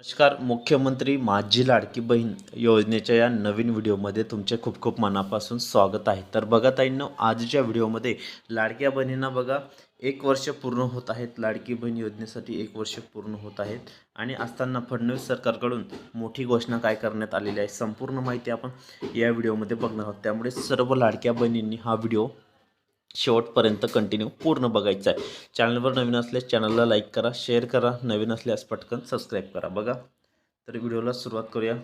नमस्कार मुख्यमंत्री माझी लाडकी बहीण योजनेच्या या नवीन व्हिडिओमध्ये तुमचे खूप खूप मनापासून स्वागत आहे. तर बघा ताईंनो आजच्या व्हिडिओमध्ये लाडक्या बहिणींना बघा एक वर्ष पूर्ण होत आहेत. लाडकी बहीण योजनेसाठी एक वर्ष पूर्ण होत आहेत. आणि असताना फडणवीस सरकारकडून मोठी घोषणा काय करण्यात आलेली आहे संपूर्ण माहिती आपण या व्हिडिओमध्ये बघणार आहोत. त्यामुळे सर्व लाडक्या बहिणींनी हा व्हिडिओ शेवटपर्यंत कंटिन्यू पूर्ण बघायचं आहे. चॅनलवर नवीन असल्यास चॅनलला लाईक करा शेअर करा. नवीन असल्यास पटकन सबस्क्राईब करा. बघा. तर व्हिडिओला सुरुवात करूया.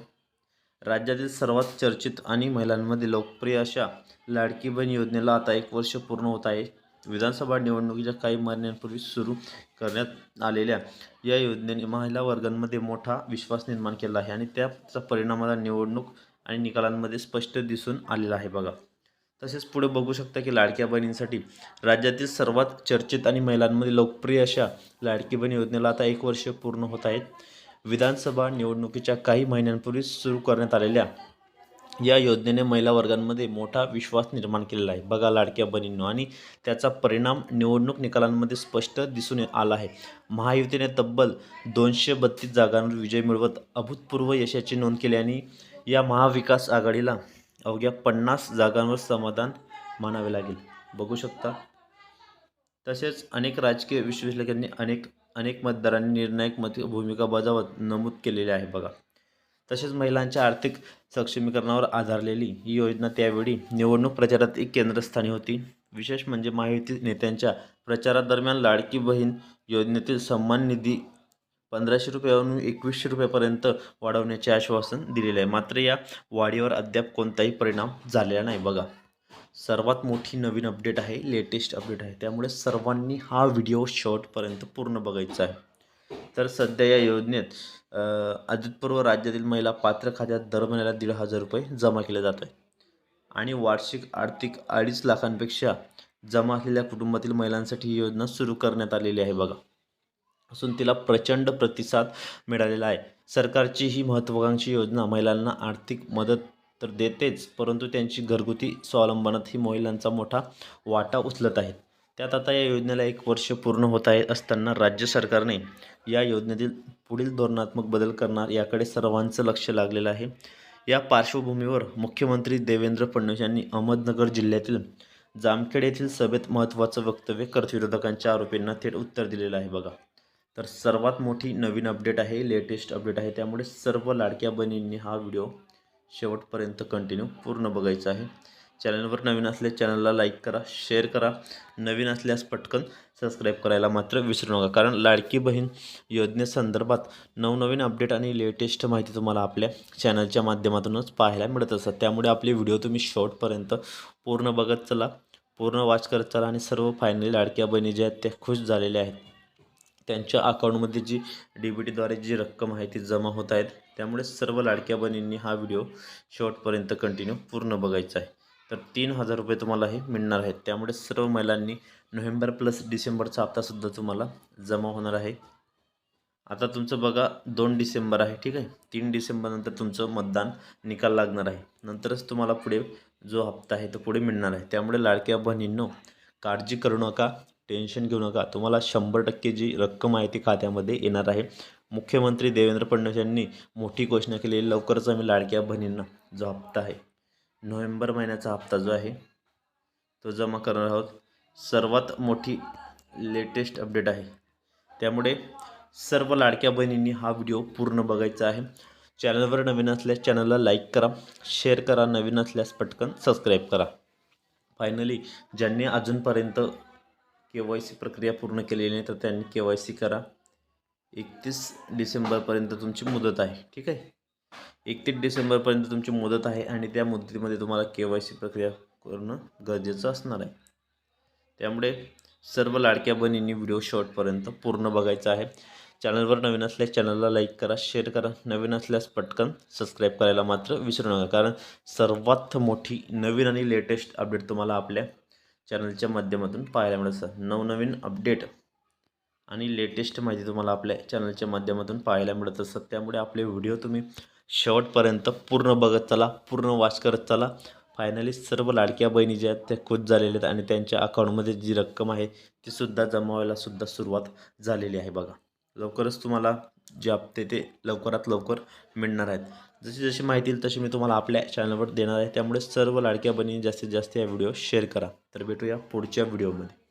राज्यातील सर्वात चर्चित आणि महिलांमध्ये लोकप्रिय अशा लाडकी बहीण योजनेला आता एक वर्ष पूर्ण होत आहे. विधानसभा निवडणुकीच्या काही महिन्यांपूर्वी सुरू करण्यात आलेल्या या योजनेने महिला वर्गांमध्ये मोठा विश्वास निर्माण केला आहे आणि त्याचा परिणाम आता निवडणूक आणि निकालांमध्ये स्पष्ट दिसून आलेला आहे. बघा. तसेच पुढे बघू शकता की लाडक्या बहिणींसाठी राज्यातील सर्वात चर्चित आणि महिलांमध्ये लोकप्रिय अशा लाडकी बहीण योजनेला आता एक वर्ष पूर्ण होत आहेत. विधानसभा निवडणुकीच्या काही महिन्यांपूर्वी सुरू करण्यात आलेल्या या योजनेने महिला वर्गांमध्ये मोठा विश्वास निर्माण केलेला आहे. बघा लाडक्या बहिणींनो आणि त्याचा परिणाम निवडणूक निकालांमध्ये स्पष्ट दिसून आला आहे. महायुतीने तब्बल दोनशे बत्तीस जागांवर विजय मिळवत अभूतपूर्व यशाची नोंद केली आणि या महाविकास आघाडीला अवघ्या पन्नास जागांवर समाधान मानावे लागेल. बघू शकता. तसेच अनेक राजकीय विश्लेषकांनी अनेक अनेक मतदारांनी निर्णायक मत भूमिका बजावत नमूद केलेले आहे बघा. तसेच महिलांच्या आर्थिक सक्षमीकरणावर आधारलेली ही योजना त्यावेळी निवडणूक प्रचारात एक केंद्रस्थानी होती. विशेष म्हणजे माहिती नेत्यांच्या प्रचारादरम्यान लाडकी बहीण योजनेतील सन्मान निधी पंधराशे रुपयावरून एकवीसशे रुपयापर्यंत वाढवण्याचे आश्वासन दिलेले आहे. मात्र या वाढीवर अद्याप कोणताही परिणाम झालेला नाही. बघा सर्वात मोठी नवीन अपडेट आहे लेटेस्ट अपडेट आहे. त्यामुळे सर्वांनी हा व्हिडिओ शॉर्टपर्यंत पूर्ण बघायचा आहे. तर सध्या या योजनेत अजितपूर्व राज्यातील महिला पात्र खात्यात दर महिन्याला दीड हजार रुपये जमा केले जात आहे आणि वार्षिक आर्थिक अडीच लाखांपेक्षा जमा असलेल्या कुटुंबातील महिलांसाठी ही योजना सुरू करण्यात आलेली आहे. बघा असून तिला प्रचंड प्रतिसाद मिळालेला आहे. सरकारची ही महत्त्वाकांक्षी योजना महिलांना आर्थिक मदत तर देतेच परंतु त्यांची घरगुती स्वावलंबनात ही महिलांचा मोठा वाटा उचलत आहेत. त्यात आता या योजनेला एक वर्ष पूर्ण होत आहे असताना राज्य सरकारने या योजनेतील पुढील धोरणात्मक बदल करणार याकडे सर्वांचं लक्ष लागलेलं आहे. या पार्श्वभूमीवर मुख्यमंत्री देवेंद्र फडणवीस यांनी अहमदनगर जिल्ह्यातील जामखेड येथील सभेत महत्त्वाचं वक्तव्य करत विरोधकांच्या आरोपींना थेट उत्तर दिलेलं आहे बघा. तर सर्वात मोठी नवीन अपडेट आहे लेटेस्ट अपडेट आहे. त्यामुळे सर्व लाडक्या बहिणींनी हा व्हिडिओ शेवटपर्यंत कंटिन्यू पूर्ण बघायचा आहे. चॅनलवर नवीन असल्यास चॅनलला लाईक करा शेअर करा. नवीन असल्यास पटकन सबस्क्राईब करायला मात्र विसरू नका. कारण लाडकी बहीण योजनेसंदर्भात नवनवीन अपडेट आणि लेटेस्ट माहिती तुम्हाला आपल्या चॅनलच्या माध्यमातूनच पाहायला मिळत असतात. त्यामुळे आपले व्हिडिओ तुम्ही शेवटपर्यंत पूर्ण बघत चला पूर्ण वाच करत चला आणि सर्व फायनली लाडक्या बहिणी ज्या आहेत त्या खुश झालेल्या आहेत. त्यांच्या अकाउंटमध्ये जी डी बी टीद्वारे जी रक्कम आहे ती जमा होत आहेत. त्यामुळे सर्व लाडक्या बहिणींनी हा व्हिडिओ शेवटपर्यंत कंटिन्यू पूर्ण बघायचा आहे. तर तीन हजार रुपये तुम्हाला हे मिळणार आहेत. त्यामुळे सर्व महिलांनी नोव्हेंबर प्लस डिसेंबरचा हप्तासुद्धा तुम्हाला जमा होणार आहे. आता तुमचं बघा दोन डिसेंबर आहे ठीक आहे? तीन डिसेंबरनंतर तुमचं मतदान निकाल लागणार आहे. नंतरच तुम्हाला पुढे जो हप्ता आहे तो पुढे मिळणार आहे. त्यामुळे लाडक्या बहिणींनो काळजी करू नका. टेन्शन घेऊ नका. तुम्हाला शंभर टक्के जी रक्कम आहे ती खात्यामध्ये येणार आहे. मुख्यमंत्री देवेंद्र फडणवीस यांनी मोठी घोषणा केलेली लवकरच आम्ही लाडक्या बहिणींना जो हप्ता आहे नोव्हेंबर महिन्याचा हप्ता जो आहे तो जमा करणार आहोत. सर्वात मोठी लेटेस्ट अपडेट आहे. त्यामुळे सर्व लाडक्या बहिणींनी हा व्हिडिओ पूर्ण बघायचा आहे. चॅनलवर नवीन असल्यास चॅनलला लाईक करा शेअर करा नवीन असल्यास पटकन सबस्क्राईब करा. फायनली ज्यांनी अजूनपर्यंत के वाय सी प्रक्रिया पूर्ण केलेली नाही तर त्यांनी के वाय सी करा. एकतीस डिसेंबरपर्यंत तुमची मुदत आहे ठीक आहे? एकतीस डिसेंबरपर्यंत तुमची मुदत आहे आणि त्या मुदतीमध्ये तुम्हाला के वाय सी प्रक्रिया करणं गरजेचं असणार आहे. त्यामुळे सर्व लाडक्या बहिणींनी व्हिडिओ शॉर्टपर्यंत पूर्ण बघायचा आहे. चॅनलवर नवीन असल्यास चॅनलला लाईक करा शेअर करा. नवीन असल्यास पटकन सबस्क्राईब करायला मात्र विसरू नका कारण सर्वात मोठी नवीन आणि लेटेस्ट अपडेट तुम्हाला आपल्या चॅनलच्या माध्यमातून पाहायला मिळत असतात नवनवीन अपडेट आणि लेटेस्ट माहिती तुम्हाला आपल्या चॅनलच्या माध्यमातून पाहायला मिळत असतात त्यामुळे आपले व्हिडिओ तुम्ही शेवटपर्यंत पूर्ण बघत चला पूर्ण वाच करत चला. फायनली सर्व लाडक्या बहिणी ज्या आहेत त्या खुश झालेल्या आहेत आणि त्यांच्या अकाउंटमध्ये जी रक्कम आहे तीसुद्धा जमा सुद्धा सुरुवात झालेली आहे बघा. लवकरच तुम्हाला जे हप्ते ते लवकरात लवकर मिळणार आहेत. जशी जशी माहिती येईल तशी मी तुम्हाला आपल्या चॅनलवर देणार आहे. त्यामुळे सर्व लाडक्या बहिणी जास्तीत जास्त या व्हिडिओ शेअर करा. तर भेटूया पुढच्या व्हिडिओमध्ये